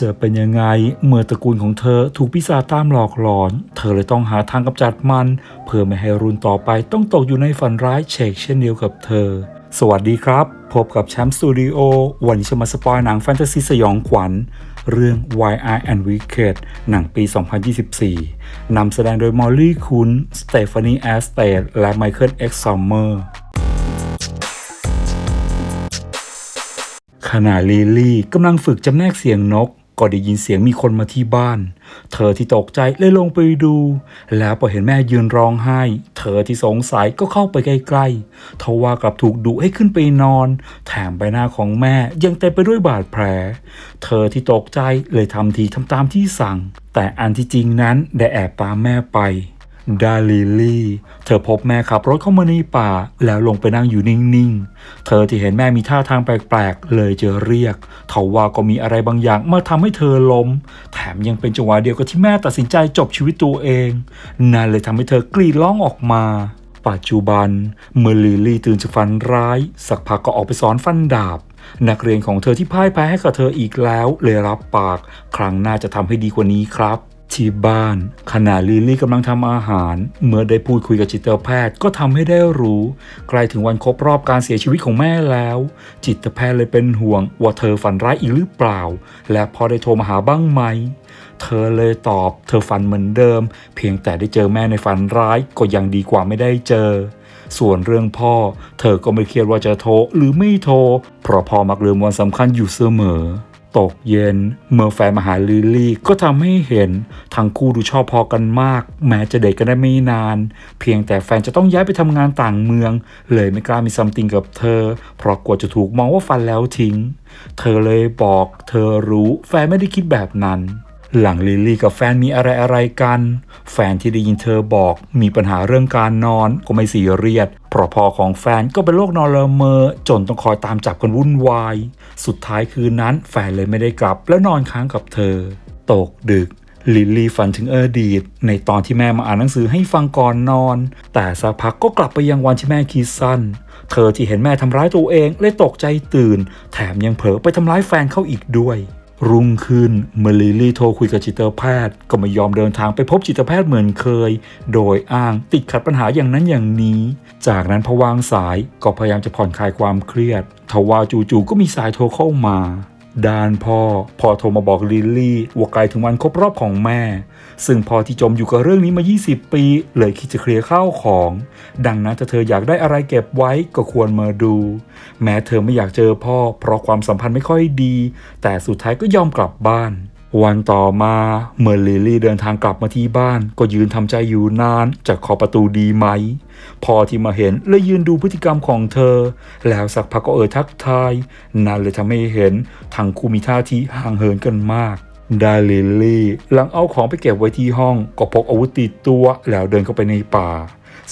จะเป็นยังไง เมื่อตระกูลของเธอถูกปีศาตามหลอกหลอน เธอเลยต้องหาทางกำจัดมัน เพื่อไม่ให้รุ่นต่อไปต้องตกอยู่ในฝันร้ายเชกเช่นเดียวกับเธอ สวัสดีครับ พบกับแชมป์สตูดิโอวันนี้จะมาสปอยหนังแฟนตาซีสยองขวัญ เรื่อง Why I and Wicked หนังปี 2024 นำแสดงโดยมอลลี่คุนสเตฟานีแอสเตดและไมเคิลเอ็กซ์ซัมเมอร์ขณะลิลี่กำลังฝึกจำแนกเสียงนก ก็ได้ยินเสียงมีคนมาที่บ้าน เธอที่ตกใจเลยลงไปดู แล้วพอเห็นแม่ยืนร้องไห้ เธอที่สงสัยก็เข้าไปใกล้ๆทว่ากลับถูกดุให้ขึ้นไปนอน แถมใบหน้าของแม่ยังเต็มไปด้วยบาดแผล เธอที่ตกใจเลยทำทีทำตามที่สั่ง แต่อันที่จริงนั้นได้แอบตามแม่ไป ดาลิลี่ เธอพบแม่ขับรถเข้ามาในป่า แล้วลงไปนั่งอยู่นิ่งๆ เธอที่เห็นแม่มีท่าทางแปลกๆ เลยจะเรียกทว่าก็มีอะไรบางอย่างมาทำให้เธอล้ม แถมยังเป็นจังหวะเดียวกับที่แม่ตัดสินใจจบชีวิตตัวเอง นั่นเลยทำให้เธอกรีดร้องออกมาปัจจุบัน เมื่อลิลลี่ตื่นจากฝันร้าย สักพักก็ออกไปสอนฟันดาบ นักเรียนของเธอที่พ่ายแพ้ให้กับเธออีกแล้ว เลยรับปาก ครั้งหน้าจะทำให้ดีกว่านี้ครับ ที่บ้าน ขณะลิลี่กำลังทำอาหาร เมื่อได้พูดคุยกับจิตแพทย์ก็ทำให้ได้รู้ ใกล้ถึงวันครบรอบการเสียชีวิตของแม่แล้ว จิตแพทย์เลยเป็นห่วงว่าเธอฝันร้ายอีกหรือเปล่า และพอได้โทรมาหาบ้างไหม เธอเลยตอบ เธอฝันเหมือนเดิม เพียงแต่ได้เจอแม่ในฝันร้ายก็ยังดีกว่าไม่ได้เจอส่วนเรื่องพ่อ เธอก็ไม่เครียดว่าจะโทรหรือไม่โทร เพราะพ่อมักลืมวันสำคัญอยู่เสมอ ตกเย็น เมื่อแฟนมาหาลิลลี่ ก็ทำให้เห็นทั้งคู่ดูชอบพอกันมาก แม้จะเดทกันได้ไม่นาน เพียงแต่แฟนจะต้องย้ายไปทำงานต่างเมือง เลยไม่กล้ามีซัมติงกับเธอ เพราะกลัวจะถูกมองว่าฟันแล้วทิ้ง เธอเลยบอก เธอรู้แฟนไม่ได้คิดแบบนั้น หลังลิลลี่กับแฟนมีอะไรอะไรกัน แฟนที่ได้ยินเธอบอก มีปัญหาเรื่องการนอนก็ไม่สีเรียดเพราะพอของแฟนก็เป็นโรคนอนละเมอ จนต้องคอยตามจับกันวุ่นวาย สุดท้ายคืนนั้นแฟนเลยไม่ได้กลับและนอนค้างกับเธอ ตกดึกลิลลี่ฝันถึงอดีต ในตอนที่แม่มาอ่านหนังสือให้ฟังก่อนนอน แต่สักพักก็กลับไปยังวันที่แม่คิดสั้น เธอที่เห็นแม่ทำร้ายตัวเองเลยตกใจตื่น แถมยังเผลอไปทำร้ายแฟนเขาอีกด้วย รุ่งขึ้นเมลิลลี่โทรคุยกับจิตแพทย์ ก็ไม่ยอมเดินทางไปพบจิตแพทย์เหมือนเคย โดยอ้างติดขัดปัญหาอย่างนั้นอย่างนี้ จากนั้นพอวางสายก็พยายามจะผ่อนคลายความเครียดทว่าจู่ๆก็มีสายโทรเข้ามาด้านพ่อพ่อโทรมาบอกลิลลี่ว่าใกล้ถึงวันครบรอบของแม่ ซึ่งพอที่จมอยู่กับเรื่องนี้มา 20 ปี เลยคิดจะเคลียร์ข้าวของ ดังนั้นถ้าเธออยากได้อะไรเก็บไว้ก็ควรมาดู แม้เธอไม่อยากเจอพ่อ เพราะความสัมพันธ์ไม่ค่อยดี แต่สุดท้ายก็ยอมกลับบ้านวันต่อมาเมื่อลิลลี่เดินทางกลับมาที่บ้าน ก็ยืนทำใจอยู่นานจะขอประตูดีไหม พอที่มาเห็นเลยยืนดูพฤติกรรมของเธอ แล้วสักพักก็เอ่ยทักทาย นั่นเลยทำให้เห็นทั้งคู่มีท่าทีห่างเหินกันมาก ดาลิลลี่ หลังเอาของไปเก็บไว้ที่ห้อง ก็พกอาวุธติดตัวแล้วเดินเข้าไปในป่า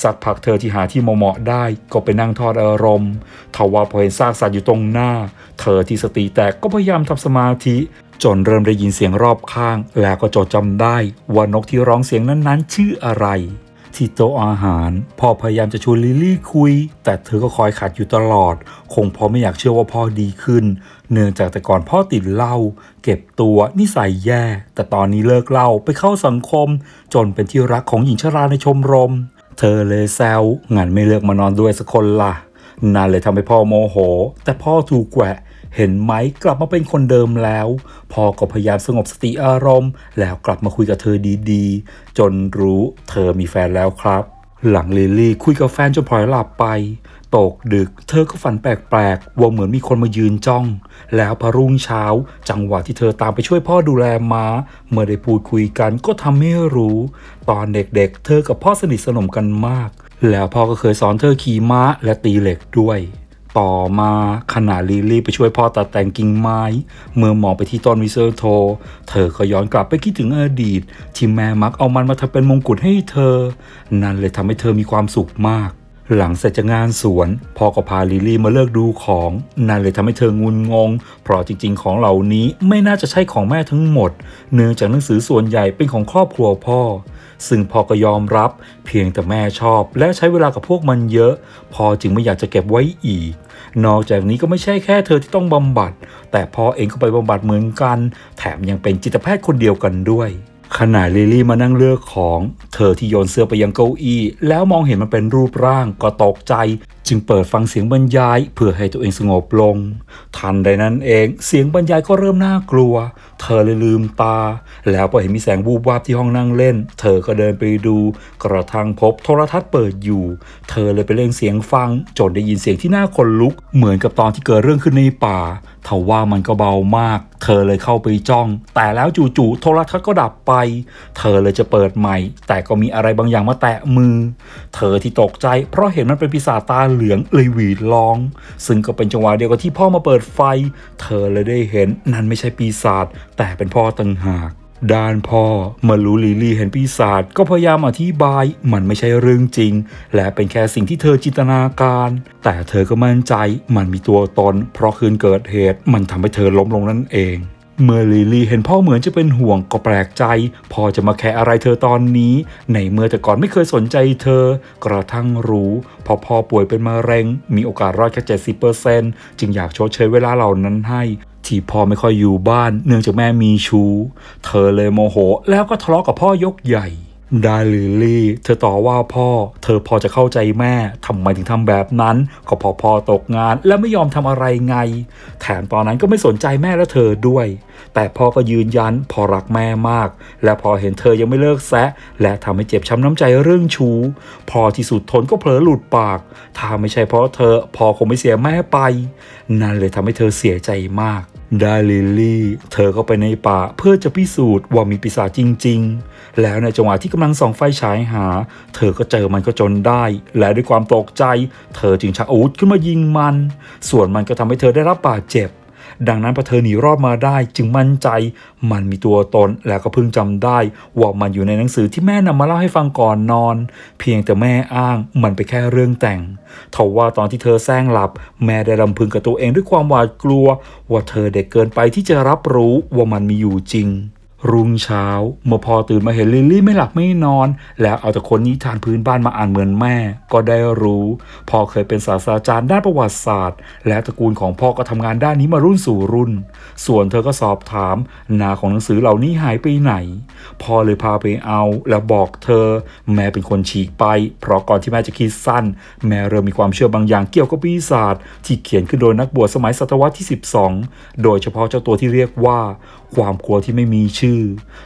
สักผักเธอที่หาที่เหมาะได้ ก็ไปนั่งทอดอารมณ์ทว่าพอเห็นซากสัตว์อยู่ตรงหน้า เธอที่สติแตกก็พยายามทำสมาธิ จนเริ่มได้ยินเสียงรอบข้าง แล้วก็จดจำได้ว่านกที่ร้องเสียงนั้นๆ ชื่ออะไร ที่โต๊ะอาหาร พ่อพยายามจะชวนลิลลี่คุย แต่เธอก็คอยขัดอยู่ตลอด คงเพราะไม่อยากเชื่อว่าพ่อดีขึ้น เนื่องจากแต่ก่อนพ่อติดเหล้าเก็บตัวนิสัยแย่ แต่ตอนนี้เลิกเหล้าไปเข้าสังคม จนเป็นที่รักของหญิงชราในชมรม เธอเลยแซวงั้นไม่เลือกมานอนด้วยสักคนล่ะนั่นเลยทำให้พ่อโมโห แต่พ่อถูกแกวะ เห็นไหมกลับมาเป็นคนเดิมแล้วพ่อก็พยายามสงบสติอารมณ์ แล้วกลับมาคุยกับเธอดีๆ จนรู้เธอมีแฟนแล้วครับ หลังลิลี่คุยกับแฟนจนพลอยหลับไปตกดึก เธอก็ฝันแปลกๆว่าเหมือนมีคนมายืนจ้อง แล้วพอรุ่งเช้า จังหวะที่เธอตามไปช่วยพ่อดูแลม้า เมื่อได้พูดคุยกันก็ทำให้รู้ ตอนเด็กๆ เธอกับพ่อสนิทสนมกันมาก แล้วพ่อก็เคยสอนเธอขี่ม้าและตีเหล็กด้วย ต่อมาขณะลิลี่ไปช่วยพ่อตัดแต่งกิ่งไม้ เมื่อมองไปที่ต้นวิเซอร์โท เธอก็ย้อนกลับไปคิดถึงอดีต ที่แม่มักเอามันมาทำเป็นมงกุฎให้เธอ นั่นเลยทำให้เธอมีความสุขมาก หลังเสร็จจากงานสวนพ่อก็พาลิลลี่มาเลิกดูของ นั่นเลยทำให้เธองุนงง เพราะจริงๆ ของเหล่านี้ไม่น่าจะใช่ของแม่ทั้งหมด เนื่องจากหนังสือส่วนใหญ่เป็นของครอบครัวพ่อซึ่งพ่อก็ยอมรับ เพียงแต่แม่ชอบ และใช้เวลากับพวกมันเยอะพ่อจึงไม่อยากจะเก็บไว้อีก นอกจากนี้ก็ไม่ใช่แค่เธอที่ต้องบำบัด แต่พ่อเองก็ไปบำบัดเหมือนกัน แถมยังเป็นจิตแพทย์คนเดียวกันด้วยขณะลิลี่มานั่งเลือกของ เธอที่โยนเสื้อไปยังเก้าอี้ แล้วมองเห็นมันเป็นรูปร่างก็ตกใจจึงเปิดฟังเสียงบรรยายเพื่อให้ตัวเองสงบลง ทันใดนั้นเองเสียงบรรยายก็เริ่มน่ากลัว เธอเลยลืมตา แล้วพอเห็นมีแสงวูบวาบที่ห้องนั่งเล่น เธอก็เดินไปดู กระทั่งพบโทรทัศน์เปิดอยู่ เธอเลยไปเล่งเสียงฟัง จนได้ยินเสียงที่น่าขนลุก เหมือนกับตอนที่เกิดเรื่องขึ้นในป่าทว่ามันก็เบามาก เธอเลยเข้าไปจ้อง แต่แล้วจู่ๆโทรทัศน์ก็ดับไป เธอเลยจะเปิดใหม่ แต่ก็มีอะไรบางอย่างมาแตะมือ เธอที่ตกใจ เพราะเห็นมันเป็นปีศาจตาเหลืองเลยหวีดร้อง ซึ่งก็เป็นจังหวะเดียวกับที่พ่อมาเปิดไฟ เธอเลยได้เห็นนั่นไม่ใช่ปีศาจแต่เป็นพ่อต่างหากด้านพ่อเมื่อรู้ลิลลี่เห็นปีศาจก็พยายามอธิบายมันไม่ใช่เรื่องจริง และเป็นแค่สิ่งที่เธอจินตนาการ แต่เธอก็มั่นใจมันมีตัวตน เพราะคืนเกิดเหตุมันทำให้เธอล้มลงนั่นเอง เมื่อลิลี่เห็นพ่อเหมือนจะเป็นห่วงก็แปลกใจพ่อจะมาแค่อะไรเธอตอนนี้ ในเมื่อแต่ก่อนไม่เคยสนใจเธอ กระทั่งรู้ พอพ่อป่วยเป็นมะเร็ง มีโอกาสรอดแค่เจ็ดสิบเปอร์เซนต์จึงอยากชดเชยเวลาเหล่านั้นให้ ที่พ่อไม่ค่อยอยู่บ้าน เนื่องจากแม่มีชู้ เธอเลยโมโห แล้วก็ทะเลาะกับพ่อยกใหญ่ ด้ลิลลี่ เธอต่อว่าพ่อ เธอพอจะเข้าใจแม่ทำไมถึงทำแบบนั้น ก็พอพอตกงาน และไม่ยอมทำอะไรไง แถมตอนนั้นก็ไม่สนใจแม่และเธอด้วย แต่พ่อก็ยืนยันพอรักแม่มาก และพอเห็นเธอยังไม่เลิกแซะ และทำให้เจ็บช้ำน้ำใจเรื่องชู้ พอที่สุดทนก็เผลอหลุดปาก ถ้าไม่ใช่เพราะเธอพอคงไม่เสียแม่ไป นั่นเลยทำให้เธอเสียใจมากได้ลิลลี่ เธอก็ไปในป่าเพื่อจะพิสูจน์ว่ามีปีศาจจริง ๆ แล้วในจังหวะที่กำลังส่องไฟฉายหา เธอก็เจอมันก็จนได้ และด้วยความตกใจ เธอจึงชักอาวุธขึ้นมายิงมัน ส่วนมันก็ทำให้เธอได้รับบาดเจ็บ ดังนั้นพอเธอหนีรอดมาได้จึงมั่นใจ มันมีตัวตนแล้วก็เพิ่งจำได้ ว่ามันอยู่ในหนังสือที่แม่นำมาเล่าให้ฟังก่อนนอน เพียงแต่แม่อ้างมันไปแค่เรื่องแต่งทว่าตอนที่เธอแซงหลับ แม่ได้รำพึงกับตัวเองด้วยความหวาดกลัว ว่าเธอเด็กเกินไปที่จะรับรู้ว่ามันมีอยู่จริง รุ่งเช้า เมื่อพอตื่นมาเห็นลิลลี่ไม่หลับไม่นอน แล้วเอาแต่คนนิทานพื้นบ้านมาอ่านเหมือนแม่ ก็ได้รู้พ่อเคยเป็นศาสตราจารย์ด้านประวัติศาสตร์ และตระกูลของพ่อก็ทำงานด้านนี้มารุ่นสู่รุ่น ส่วนเธอก็สอบถามนาของหนังสือเหล่านี้หายไปไหน พ่อเลยพาไปเอาแล้วบอกเธอ แม่เป็นคนฉีกไป เพราะก่อนที่แม่จะคิดสั้น แม่เริ่มมีความเชื่อบางอย่างเกี่ยวกับปีศาจที่เขียนขึ้นโดยนักบวชสมัยศตวรรษที่ 12 โดยเฉพาะเจ้าตัวที่เรียกว่าความกลัวที่ไม่มีชื่อ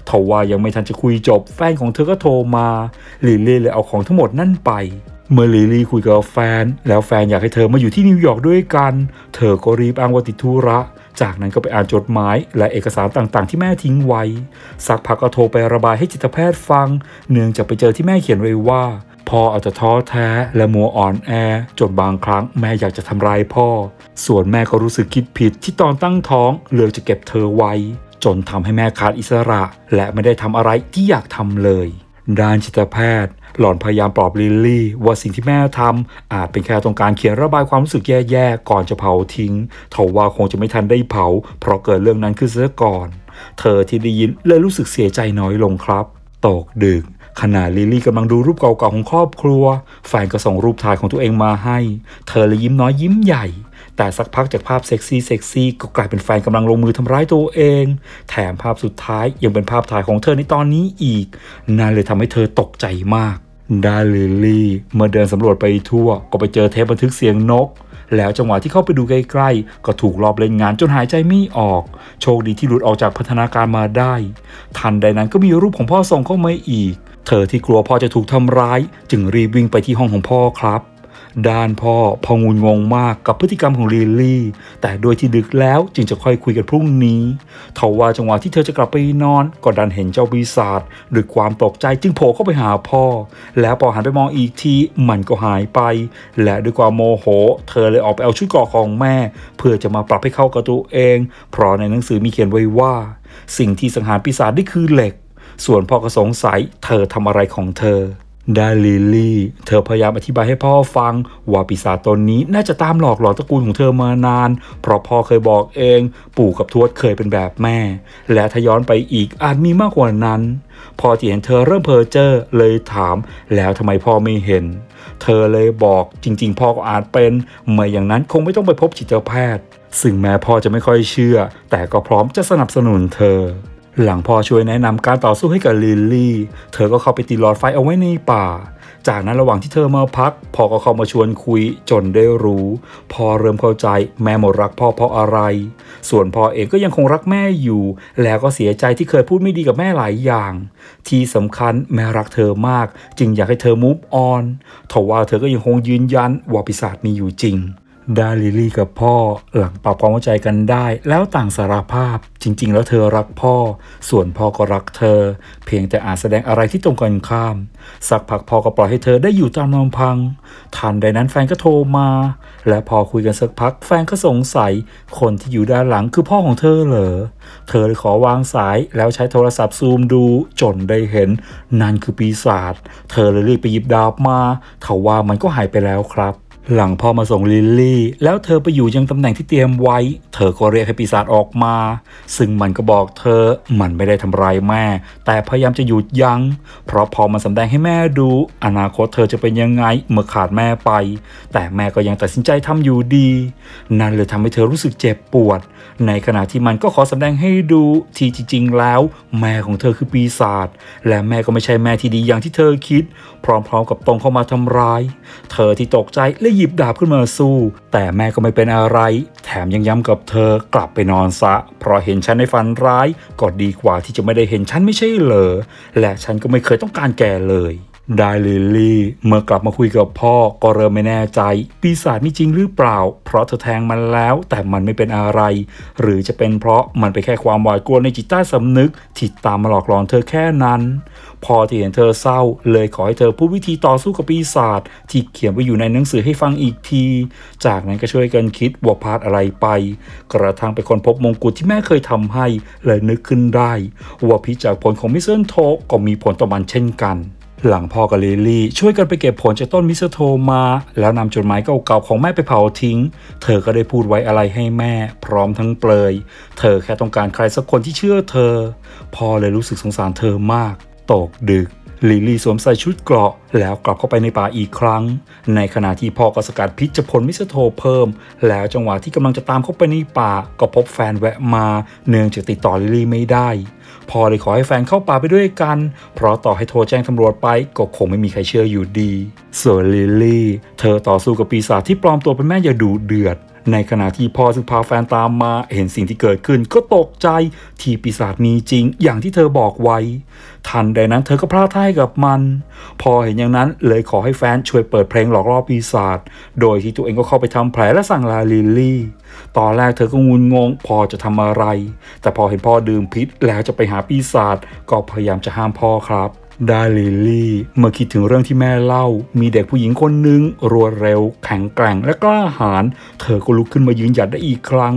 ทว่ายังไม่ทันจะคุยจบแฟนของเธอก็โทรมาลิลลี่เลยเอาของทั้งหมดนั่นไป เมื่อลิลลี่คุยกับแฟน แล้วแฟนอยากให้เธอมาอยู่ที่นิวยอร์กด้วยกัน เธอก็รีบอ้างว่าติดธุระ จากนั้นก็ไปอ่านจดหมาย และเอกสารต่างๆ ที่แม่ทิ้งไว้ สักพักก็โทรไประบายให้จิตแพทย์ฟัง เนื่องจากไปเจอที่แม่เขียนไว้ว่าพ่ออาจจะท้อแท้และมัวอ่อนแอ จนบางครั้งแม่อยากจะทำร้ายพ่อ ส่วนแม่ก็รู้สึกคิดผิดที่ตอนตั้งท้องเลือกจะเก็บเธอไว้ จนทำให้แม่ขาดอิสระ และไม่ได้ทำอะไรที่อยากทำเลย ด้านจิตแพทย์ หล่อนพยายามปลอบลิลลี่ ว่าสิ่งที่แม่ทำอาจเป็นแค่ต้องการเขียนระบายความรู้สึกแย่ๆก่อนจะเผาทิ้งทว่าคงจะไม่ทันได้เผา เพราะเกิดเรื่องนั้นขึ้นเสียก่อน เธอที่ได้ยินเลยรู้สึกเสียใจน้อยลงครับ ตกดึกขณะลิลลี่กำลังดูรูปเก่าๆของครอบครัว แฟนก็ส่งรูปถ่ายของตัวเองมาให้ เธอเลยยิ้มน้อยยิ้มใหญ่ แต่สักพักจากภาพเซ็กซี่เซ็กซี่ก็กลายเป็นแฟนกำลังลงมือทำร้ายตัวเอง แถมภาพสุดท้ายยังเป็นภาพถ่ายของเธอในตอนนี้อีก นั่นเลยทำให้เธอตกใจมากดาลิลลี่เมื่อเดินสำรวจไปทั่ว ก็ไปเจอเทปบันทึกเสียงนก แล้วจังหวะที่เข้าไปดูใกล้ๆ ก็ถูกรอบเล่นงานจนหายใจไม่ออก โชคดีที่หลุดออกจากพัฒนาการมาได้ ทันใดนั้นก็มีรูปของพ่อส่งเข้ามาอีก เธอที่กลัวพ่อจะถูกทำร้าย จึงรีบวิ่งไปที่ห้องของพ่อครับ ด้านพ่อพองุนงงมากกับพฤติกรรมของลิลลี่ แต่โดยที่ดึกแล้วจึงจะค่อยคุยกันพรุ่งนี้ทว่าจังหวะที่เธอจะกลับไปนอนก็ดันเห็นเจ้าปีศาจด้วยความตกใจจึงโผล่เข้าไปหาพ่อ แล้วพอหันไปมองอีกทีมันก็หายไป และด้วยความโมโห เธอเลยออกไปเอาชุดเกราะของแม่ เพื่อจะมาปรับให้เข้ากับตัวเอง เพราะในหนังสือมีเขียนไว้ว่า สิ่งที่สังหารปีศาจนี่คือเหล็ก ส่วนพ่อก็สงสัยเธอทำอะไรของเธอ ได้ลิลลี่ เธอพยายามอธิบายให้พ่อฟัง ว่าปีศาจตนนี้น่าจะตามหลอกหลอนตระกูลของเธอมานาน เพราะพ่อเคยบอกเอง ปู่กับทวดเคยเป็นแบบแม่ และถ้าย้อนไปอีกอาจมีมากกว่านั้น พอที่เห็นเธอเริ่มเพ้อเจ้อเลยถาม แล้วทำไมพ่อไม่เห็น เธอเลยบอกจริง ๆ พ่อก็อาจเป็นไม่อย่างนั้นคงไม่ต้องไปพบจิตแพทย์ ซึ่งแม้พ่อจะไม่ค่อยเชื่อ แต่ก็พร้อมจะสนับสนุนเธอ หลังพ่อช่วยแนะนำการต่อสู้ให้กับลิลลี่ เธอก็เข้าไปติดหลอดไฟเอาไว้ในป่า จากนั้นระหว่างที่เธอมาพัก พ่อก็เข้ามาชวนคุยจนได้รู้ พ่อเริ่มเข้าใจแม่หมดรักพ่อเพราะอะไร ส่วนพ่อเองก็ยังคงรักแม่อยู่ แล้วก็เสียใจที่เคยพูดไม่ดีกับแม่หลายอย่าง ที่สำคัญแม่รักเธอมาก จึงอยากให้เธอมูฟออนทว่าเธอก็ยังคงยืนยันว่าปีศาจมีอยู่จริง ด้ลิลลี่กับพ่อหลังปรับความเข้าใจกันได้ แล้วต่างสารภาพจริง ๆ แล้วเธอรักพ่อ ส่วนพ่อก็รักเธอ เพียงแต่อาจแสดงอะไรที่ตรงกันข้าม สักพักพ่อก็ปล่อยให้เธอได้อยู่ตามลำพัง ทันใดนั้นแฟนก็โทรมา และพอคุยกันสักพักแฟนก็สงสัย คนที่อยู่ด้านหลังคือพ่อของเธอเหรอเธอเลยขอวางสายแล้วใช้โทรศัพท์ซูมดูจนได้เห็นนั่นคือปีศาจเธอเลยรีบไปหยิบดาบมาทว่ามันก็หายไปแล้วครับ หลังพ่อมาส่งลิลลี่ แล้วเธอไปอยู่ยังตำแหน่งที่เตรียมไว้ เธอก็เรียกให้ปีศาจออกมา ซึ่งมันก็บอกเธอมันไม่ได้ทำร้ายแม่ แต่พยายามจะหยุดยัง้ง เพราะพอมันสำแดงให้แม่ดู อนาคตเธอจะเป็นยังไงเมื่อขาดแม่ไป แต่แม่ก็ยังตัดสินใจทำอยู่ดี นั่นเลยทำให้เธอรู้สึกเจ็บปวด ในขณะที่มันก็ขอสำแดงให้ดูที่จริงๆแล้ว แม่ของเธอคือปีศาจและแม่ก็ไม่ใช่แม่ที่ดีอย่างที่เธอคิด พร้อมๆกับตรงเข้ามาทำร้าย เธอที่ตกใจและหยิบดาบขึ้นมาสู้ แต่แม่ก็ไม่เป็นอะไร แถมยังย้ำกับเธอกลับไปนอนซะ เพราะเห็นฉันในฝันร้ายก็ดีกว่าที่จะไม่ได้เห็นฉันไม่ใช่เหรอและฉันก็ไม่เคยต้องการแกเลย ได้ลิลลี่ เมื่อกลับมาคุยกับพ่อก็เริ่มไม่แน่ใจ ปีศาจมีจริงหรือเปล่า เพราะเธอแทงมันแล้วแต่มันไม่เป็นอะไร หรือจะเป็นเพราะมันเป็นแค่ความหวาดกลัวในจิตใต้สำนึกที่ตามมาหลอกหลอนเธอแค่นั้น พอที่เห็นเธอเศร้า เลยขอให้เธอพูดวิธีต่อสู้กับปีศาจที่เขียนไว้อยู่ในหนังสือให้ฟังอีกที จากนั้นก็ช่วยกันคิดว่าพลาดอะไรไป กระทั่งไปคนพบมงกุฎที่แม่เคยทำให้เลยนึกขึ้นได้ว่าพิจากผลของมิเซนโทก็มีผลต่อมันเช่นกัน หลังพ่อกับลิลลี่ช่วยกันไปเก็บผลจากต้นมิสเตอร์โทมา แล้วนำจดหมายเก่าๆของแม่ไปเผาทิ้ง เธอก็ได้พูดไว้อะไรให้แม่ พร้อมทั้งเปลย เธอแค่ต้องการใครสักคนที่เชื่อเธอ พ่อเลยรู้สึกสงสารเธอมาก ตกดึกลิลี่สวมใส่ชุดเกราะ แล้วกลับเข้าไปในป่าอีกครั้ง ในขณะที่พ่อก็สกัดพิษจะพลมิสเตอร์โทเพิ่ม แล้วจังหวะที่กำลังจะตามเข้าไปในป่า ก็พบแฟนแวะมา เนื่องจากติดต่อลิลี่ไม่ได้ พ่อเลยขอให้แฟนเข้าป่าไปด้วยกัน เพราะต่อให้โทรแจ้งตำรวจไปก็คงไม่มีใครเชื่ออยู่ดีส่วนลิลลี่ เธอต่อสู้กับปีศาจที่ปลอมตัวเป็นแม่อย่าดูเดือด ในขณะที่พ่อซึ่งพาแฟนตามมาเห็นสิ่งที่เกิดขึ้นก็ตกใจที่ปีศาจมีจริงอย่างที่เธอบอกไว้ ทันใดนั้นเธอก็พลาดท่ายกับมัน พอเห็นอย่างนั้นเลยขอให้แฟนช่วยเปิดเพลงหลอกล่อปีศาจโดยที่ตัวเองก็เข้าไปทำแผลและสั่งลาลิลลี่ ตอนแรกเธอก็งุนงงพอจะทำอะไร แต่พอเห็นพ่อดื่มพิษแล้วจะไปหาปีศาจก็พยายามจะห้ามพ่อครับ ด้ลิลลี่เมื่อคิดถึงเรื่องที่แม่เล่า มีเด็กผู้หญิงคนหนึ่งรวดเร็ว แข็งแกร่งและกล้าหาญเธอก็ลุกขึ้นมายืนหยัดได้อีกครั้ง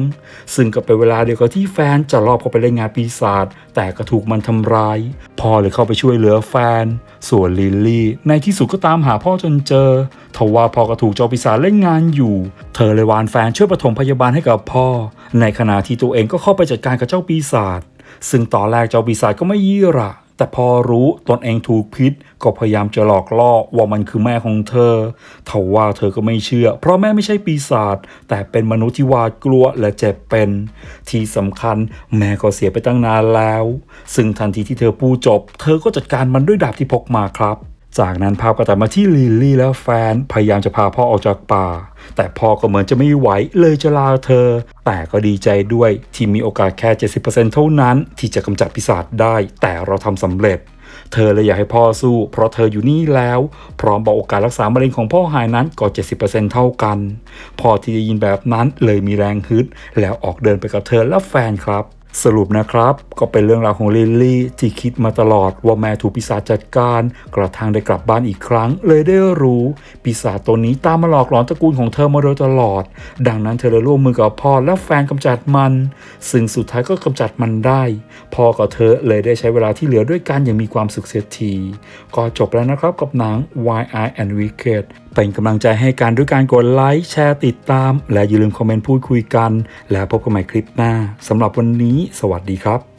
ซึ่งก็เป็นเวลาเดียวกับที่แฟนจะรอบเข้าไปเล่นงานปีศาจแต่ก็ถูกมันทำร้ายพ่อเลยเข้าไปช่วยเหลือแฟน ส่วนลิลลี่ ในที่สุดก็ตามหาพ่อจนเจอทว่าพ่อก็ถูกเจ้าปีศาจเล่นงานอยู่ เธอเลยวานแฟนช่วยปฐมพยาบาลให้กับพ่อ ในขณะที่ตัวเองก็เข้าไปจัดการกับเจ้าปีศาจซึ่งตอนแรกเจ้าปีศาจก็ไม่ยี่ระ แต่พอรู้ตนเองถูกพิษก็พยายามจะหลอกล่อว่ามันคือแม่ของเธอทว่าเธอก็ไม่เชื่อ เพราะแม่ไม่ใช่ปีศาจแต่เป็นมนุษย์ที่หวาดกลัวและเจ็บเป็น ที่สำคัญแม่ก็เสียไปตั้งนานแล้ว ซึ่งทันทีที่เธอพูดจบ เธอก็จัดการมันด้วยดาบที่พกมาครับ จากนั้นภาพก็ตัดมาที่ลิลลี่และแฟนพยายามจะพาพ่อออกจากป่า แต่พ่อก็เหมือนจะไม่ไหวเลยจะลาเธอ แต่ก็ดีใจด้วยที่มีโอกาสแค่ 70%เท่านั้น ที่จะกำจัดปีศาจได้ แต่เราทำสำเร็จ เธอเลยอยากให้พ่อสู้ เพราะเธออยู่นี่แล้ว พร้อมบอกโอกาสรักษามะเร็งของพ่อหายนั้นก็ 70%เท่ากัน พ่อที่ได้ยินแบบนั้นเลยมีแรงฮึด แล้วออกเดินไปกับเธอและแฟนครับ สรุปนะครับ ก็เป็นเรื่องราวของลิลลี่ที่คิดมาตลอดว่าแม่ถูกปีศาจจัดการ กระทั่งได้กลับบ้านอีกครั้ง เลยได้รู้ปีศาจตัวนี้ตามมาหลอกหลอนตระกูลของเธอมาโดยตลอด ดังนั้นเธอเลยร่วมมือกับพ่อและแฟนกำจัดมัน ซึ่งสุดท้ายก็กำจัดมันได้พ่อกับเธอเลยได้ใช้เวลาที่เหลือด้วยกันอย่างมีความสุขเสียทีก็จบแล้วนะครับกับหนัง Why I and Wicked เป็นกำลังใจให้กันด้วยการกดไลค์แชร์ติดตาม และอย่าลืมคอมเมนต์พูดคุยกัน แล้วพบกันใหม่คลิปหน้าสำหรับวันนี้ สวัสดีครับ